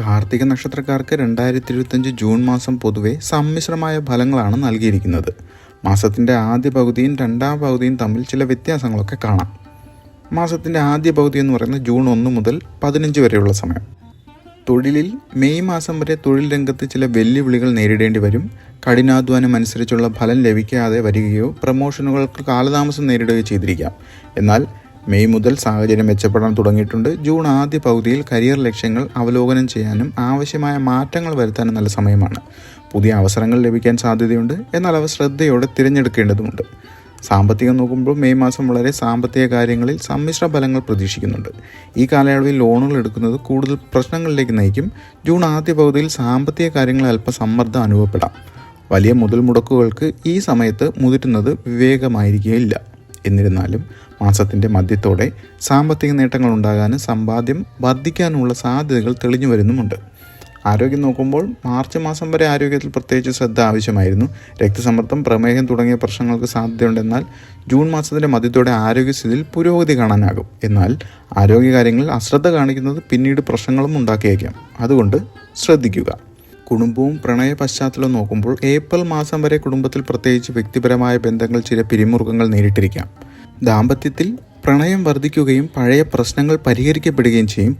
കാർത്തിക നക്ഷത്രക്കാർക്ക് രണ്ടായിരത്തി ഇരുപത്തഞ്ച് ജൂൺ മാസം പൊതുവെ സമ്മിശ്രമായ ഫലങ്ങളാണ് നൽകിയിരിക്കുന്നത്. മാസത്തിന്റെ ആദ്യ പകുതിയും രണ്ടാം പകുതിയും തമ്മിൽ ചില വ്യത്യാസങ്ങളൊക്കെ കാണാം. മാസത്തിന്റെ ആദ്യ പകുതി എന്ന് പറയുന്നത് ജൂൺ ഒന്ന് മുതൽ പതിനഞ്ച് വരെയുള്ള സമയം. തൊഴിലിൽ മെയ് മാസം വരെ തൊഴിൽ രംഗത്ത് ചില വെല്ലുവിളികൾ നേരിടേണ്ടി വരും. കഠിനാധ്വാനം അനുസരിച്ചുള്ള ഫലം ലഭിക്കാതെ വരികയോ പ്രമോഷനുകൾക്ക് കാലതാമസം നേരിടുകയോ ചെയ്തിരിക്കാം. എന്നാൽ മെയ് മുതൽ സാഹചര്യം മെച്ചപ്പെടാൻ തുടങ്ങിയിട്ടുണ്ട്. ജൂൺ ആദ്യ പകുതിയിൽ കരിയർ ലക്ഷ്യങ്ങൾ അവലോകനം ചെയ്യാനും ആവശ്യമായ മാറ്റങ്ങൾ വരുത്താനും നല്ല സമയമാണ്. പുതിയ അവസരങ്ങൾ ലഭിക്കാൻ സാധ്യതയുണ്ട്. എന്നാൽ അവ ശ്രദ്ധയോടെ തിരഞ്ഞെടുക്കേണ്ടതുണ്ട് സാമ്പത്തികം നോക്കുമ്പോൾ മെയ് മാസം വളരെ സാമ്പത്തിക കാര്യങ്ങളിൽ സമ്മിശ്ര ഫലങ്ങൾ പ്രതീക്ഷിക്കുന്നുണ്ട്. ഈ കാലയളവിൽ ലോണുകൾ എടുക്കുന്നത് കൂടുതൽ പ്രശ്നങ്ങളിലേക്ക് നയിക്കും. ജൂൺ ആദ്യ പകുതിയിൽ സാമ്പത്തിക കാര്യങ്ങളിൽ അല്പം സമ്മർദ്ദം അനുഭവപ്പെടാം. വലിയ മുതൽ മുടക്കുകൾക്ക് ഈ സമയത്ത് മുതിരുന്നത് വിവേകമായിരിക്കുകയില്ല. എന്നിരുന്നാലും മാസത്തിന്റെ മധ്യത്തോടെ സാമ്പത്തിക നേട്ടങ്ങൾ ഉണ്ടാകാനും സമ്പാദ്യം വർദ്ധിക്കാനുമുള്ള സാധ്യതകൾ തെളിഞ്ഞു വരുന്നുമുണ്ട്. ആരോഗ്യം നോക്കുമ്പോൾ മാർച്ച് മാസം വരെ ആരോഗ്യത്തിൽ പ്രത്യേകിച്ച് ശ്രദ്ധ ആവശ്യമായിരുന്നു. രക്തസമ്മർദ്ദം പ്രമേഹം തുടങ്ങിയ പ്രശ്നങ്ങൾക്ക് സാധ്യതയുണ്ടെന്നാൽ ജൂൺ മാസത്തിന്റെ മധ്യത്തോടെ ആരോഗ്യസ്ഥിതിയിൽ പുരോഗതി കാണാനാകും. എന്നാൽ ആരോഗ്യകാര്യങ്ങളിൽ അശ്രദ്ധ കാണിക്കുന്നത് പിന്നീട് പ്രശ്നങ്ങളും ഉണ്ടാക്കിയേക്കാം. അതുകൊണ്ട് ശ്രദ്ധിക്കുക. കുടുംബവും പ്രണയ പശ്ചാത്തലവും നോക്കുമ്പോൾ ഏപ്രിൽ മാസം വരെ കുടുംബത്തിൽ പ്രത്യേകിച്ച് വ്യക്തിപരമായ ബന്ധങ്ങൾ ചില പിരിമുറുക്കങ്ങൾ നേരിട്ടിരിക്കാം. ദാമ്പത്യത്തിൽ പ്രണയം വർദ്ധിക്കുകയും പഴയ പ്രശ്നങ്ങൾ പരിഹരിക്കപ്പെടുകയും ചെയ്യും.